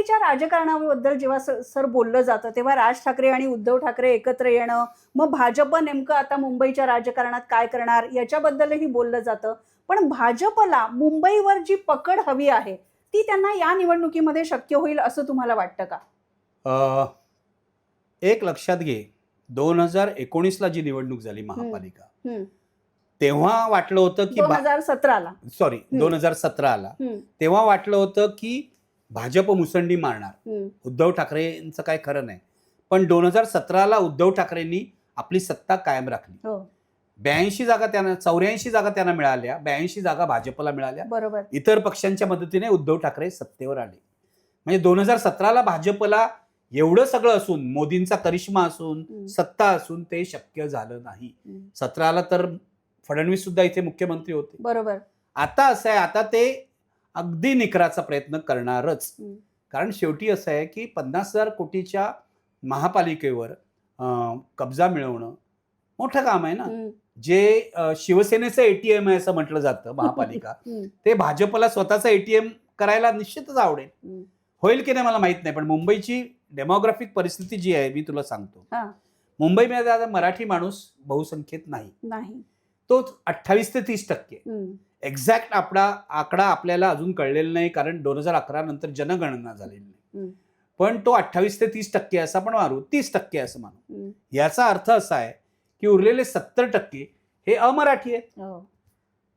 मुंबईच्या राजकारणाबद्दल जेव्हा सर बोललं जातं तेव्हा राज ठाकरे आणि उद्धव ठाकरे एकत्र येणं मग भाजप नेमकं आता मुंबईच्या राजकारणात काय करणार याच्याबद्दलही बोललं जातं. पण भाजपला मुंबईवर जी पकड हवी आहे ती त्यांना या निवडणुकीमध्ये शक्य होईल असं तुम्हाला वाटतं का? अ, एक लक्षात घे. दोन हजार एकोणीसला जी निवडणूक झाली महापालिका. तेव्हा वाटलं होतं की दोन हजार सतराला. सॉरी दोन हजार सतराला. तेव्हा वाटलं होतं की भाजप मुसंडी मारणार. उद्धव ठाकरेंचं काय खरं नाही. पण दोन हजार सतराला उद्धव ठाकरेंनी आपली सत्ता कायम राखली. हो. ब्याऐंशी जागा त्यांना चौऱ्याऐंशी जागा त्यांना मिळाल्या ब्याऐंशी जागा भाजपला मिळाल्या. बरोबर. इतर पक्षांच्या मदतीने उद्धव ठाकरे सत्तेवर आले. म्हणजे दोन हजार सतराला भाजपला एवढं सगळं असून मोदींचा करिश्मा असून. सत्ता असून ते शक्य झालं नाही. सतराला तर फडणवीस सुद्धा इथे मुख्यमंत्री होते. बरोबर. आता असं आहे आता ते अगदी निकराचा प्रयत्न करणारच. कारण शेवटी असं आहे की पन्नास हजार कोटीच्या महापालिकेवर कब्जा मिळवणं मोठं काम आहे ना. जे शिवसेनेचं एटीएम आहे असं म्हटलं जातं महापालिका. ते भाजपला स्वतःचं एटीएम करायला निश्चितच आवडेल. होईल की नाही मला माहीत नाही पण मुंबईची डेमोग्राफिक परिस्थिती जी आहे मी तुला सांगतो. मुंबईमध्ये आता मराठी माणूस बहुसंख्येत नाही. तो अठ्ठावीस ते तीस टक्के. एक्झॅक्ट आपला आकडा आपल्याला अजून कळलेला नाही कारण दोन हजार अकरा नंतर जनगणना झालेली नाही. पण तो अठ्ठावीस ते तीस टक्के असं पण मारू तीस टक्के असं मानू. याचा अर्थ असा आहे की उरलेले सत्तर टक्के हे अमराठी आहेत हो.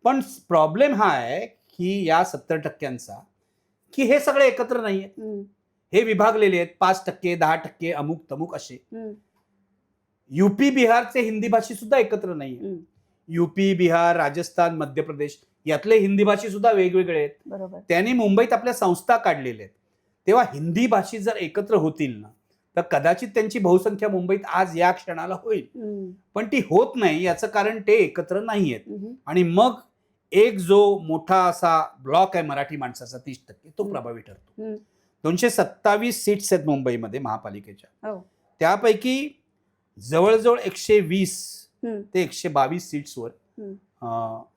पण प्रॉब्लेम हा आहे की या सत्तर टक्क्यांचा की हे सगळे एकत्र नाही आहेत हे विभागलेले आहेत पाच टक्के दहा टक्के अमुक तमुक असे युपी बिहारचे हिंदी भाषी सुद्धा एकत्र नाही. युपी बिहार राजस्थान मध्य प्रदेश यातले हिंदी भाषी सुद्धा वेगवेगळे आहेत त्यांनी मुंबईत आपल्या संस्था काढलेल्या आहेत तेव्हा हिंदी भाषी जर एकत्र होतील ना तर कदाचित त्यांची बहुसंख्या मुंबईत आज या क्षणाला होईल पण ती होत नाही याचं कारण ते एकत्र नाही आहेत. आणि मग एक जो मोठा असा ब्लॉक आहे मराठी माणसाचा तीस टक्के तो. प्रभावी ठरतो. दोनशे सत्तावीस सीट्स आहेत मुंबईमध्ये महापालिकेच्या हो. त्यापैकी जवळजवळ एकशे वीस. ते एकशे बावीस सीट्सवर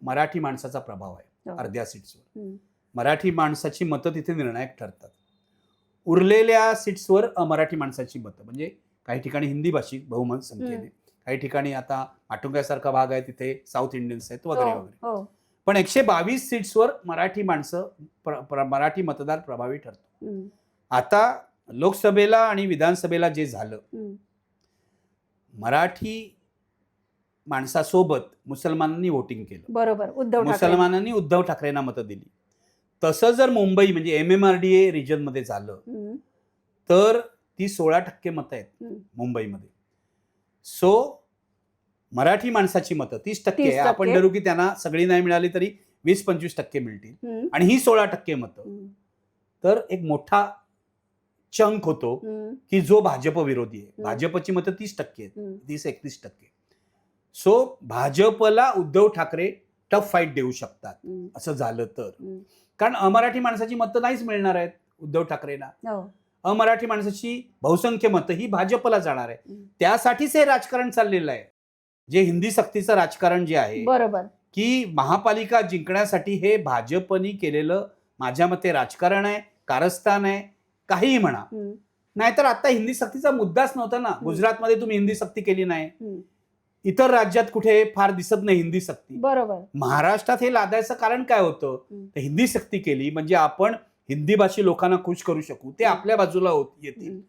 मराठी माणसाचा प्रभाव आहे हो. अर्ध्या सीट्सवर. मराठी माणसाची मतं तिथे निर्णायक ठरतात. उरलेल्या सीट्सवर अमराठी माणसाची मतं म्हणजे काही ठिकाणी हिंदी भाषिक बहुमत संख्येने. काही ठिकाणी आता माटुंग्यासारखा भाग आहे तिथे साऊथ इंडियन्स आहेत वगैरे हो, वगैरे. हो. पण एकशे बावीस सीट्सवर मराठी माणसं मराठी मतदार प्रभावी ठरतो. आता लोकसभेला आणि विधानसभेला जे झालं. मराठी माणसासोबत मुसलमानांनी वोटिंग केलं. बरोबर उद्धव ठाकरे. मुसलमानांनी उद्धव ठाकरेंना मतं दिली. तसं जर मुंबई म्हणजे M M R D A रिजनमध्ये झालं तर ती सोळा टक्के मतं आहेत. मुंबईमध्ये. सो मराठी माणसाची मतं तीस टक्के 30 आहे. आपण. धरू की त्यांना सगळी नाही मिळाली तरी वीस पंचवीस टक्के मिळतील. आणि ही सोळा टक्के मतं. तर एक मोठा चंक होतो की जो भाजप विरोधी आहे. भाजपची मतं तीस टक्के आहेत. तीस एकतीस टक्के. सो भाजपला उद्धव ठाकरे टफ फाईट देऊ शकतात. असं झालं तर. कारण अमराठी माणसाची मतं नाहीच मिळणार आहेत उद्धव ठाकरेंना. हो. अमराठी माणसाची बहुसंख्य मतं ही भाजपला जाणार आहे. त्यासाठीच हे राजकारण चाललेलं आहे. जे हिंदी सक्तीचं राजकारण जे आहे बरोबर. की महापालिका जिंकण्यासाठी हे भाजपनी केलेलं माझ्या मते राजकारण आहे कारस्थान आहे काहीही म्हणा. नाहीतर आता हिंदी सक्तीचा मुद्दाच नव्हता ना. गुजरातमध्ये तुम्ही हिंदी सक्ती केली नाही. इतर राज्यात कुठे फार दिसत नाही हिंदी सक्ती. बरोबर. महाराष्ट्रात हे लादायचं कारण काय होतं. तर हिंदी सक्ती केली म्हणजे आपण हिंदी भाषी लोकांना खुश करू शकू. ते आपल्या बाजूला होत येतील.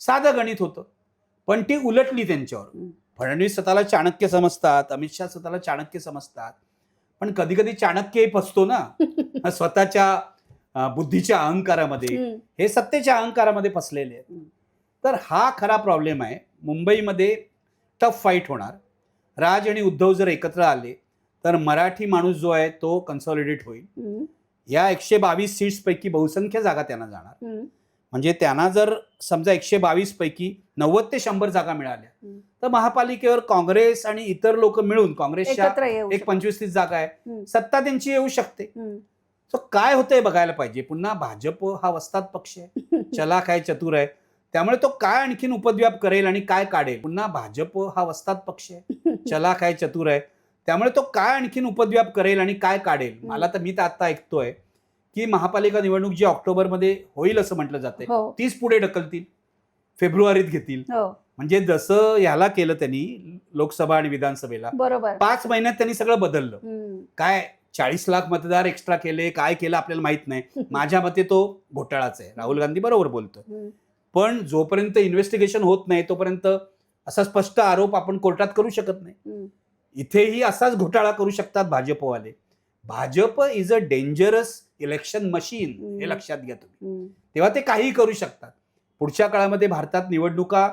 साधं गणित होतं. पण ती उलटली त्यांच्यावर. फडणवीस स्वतःला चाणक्य समजतात अमित शहा स्वतःला चाणक्य समजतात. पण कधी कधी चाणक्यही फसतो ना. स्वतःच्या बुद्धीच्या अहंकारामध्ये. हे सत्तेच्या अहंकारामध्ये फसलेले आहेत. तर हा खरा प्रॉब्लेम आहे. मुंबईमध्ये टफ फाईट होणार. राज आणि उद्धव जर एकत्र आले तर मराठी माणूस जो आहे तो कन्सॉलिडेट होईल या एकशे बावीस सीट्सपैकी बहुसंख्य जागा त्यांना जाणार म्हणजे त्यांना जर समजा एकशे बावीस पैकी नव्वद ते शंभर जागा मिळाल्या. तर महापालिकेवर काँग्रेस आणि इतर लोक मिळून काँग्रेसच्या एक. पंचवीस तीस जागा आहे. सत्ता त्यांची येऊ शकते. सो काय होतंय बघायला पाहिजे पुन्हा भाजप हा वस्ताद पक्ष आहे चलाक आहे चतुर आहे त्यामुळे तो काय आणखीन उपद्व्याप करेल आणि काय काढेल? पुन्हा भाजप हा वस्ताद पक्ष आहे. चलाक आहे चतुर आहे. त्यामुळे तो काय आणखीन उपद्व्याप करेल आणि काय काढेल? मला तर मी तर आता ऐकतोय की महापालिका निवडणूक जी ऑक्टोबरमध्ये होईल असं म्हटलं जाते हो. तीच पुढे ढकलतील फेब्रुवारीत घेतील. हो. म्हणजे जसं ह्याला केलं त्यांनी लोकसभा आणि विधानसभेला बरोबर. पाच महिन्यात त्यांनी सगळं बदललं. काय चाळीस लाख मतदार एक्स्ट्रा केले काय केलं आपल्याला माहीत नाही. माझ्या मते तो घोटाळाच आहे. राहुल गांधी बरोबर बोलतो. पण जोपर्यंत इन्व्हेस्टिगेशन होत नाही तोपर्यंत असा स्पष्ट आरोप आपण कोर्टात करू शकत नाही. इथेही असाच घोटाळा करू शकतात भाजपवाले Bhajap is a dangerous election machine हे. लक्षात घ्या तुम्ही. तेव्हा ते काही करू शकतात पुढच्या काळामध्ये भारतात निवडणुका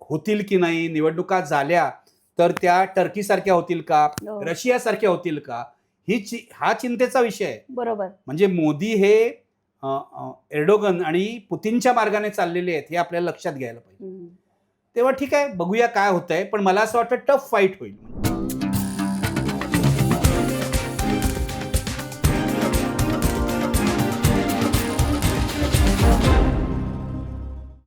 होतील की नाही निवडणुका झाल्या तर त्या टर्कीसारख्या होतील का हो. रशियासारख्या होतील का ही हा चिंतेचा विषय आहे बरोबर म्हणजे मोदी हे एर्डोगन आणि पुतीनच्या मार्गाने चाललेले आहेत हे आपल्याला लक्षात घ्यायला पाहिजे. तेव्हा ठीक आहे बघूया काय होतंय पण मला असं वाटतं टफ फाईट होईल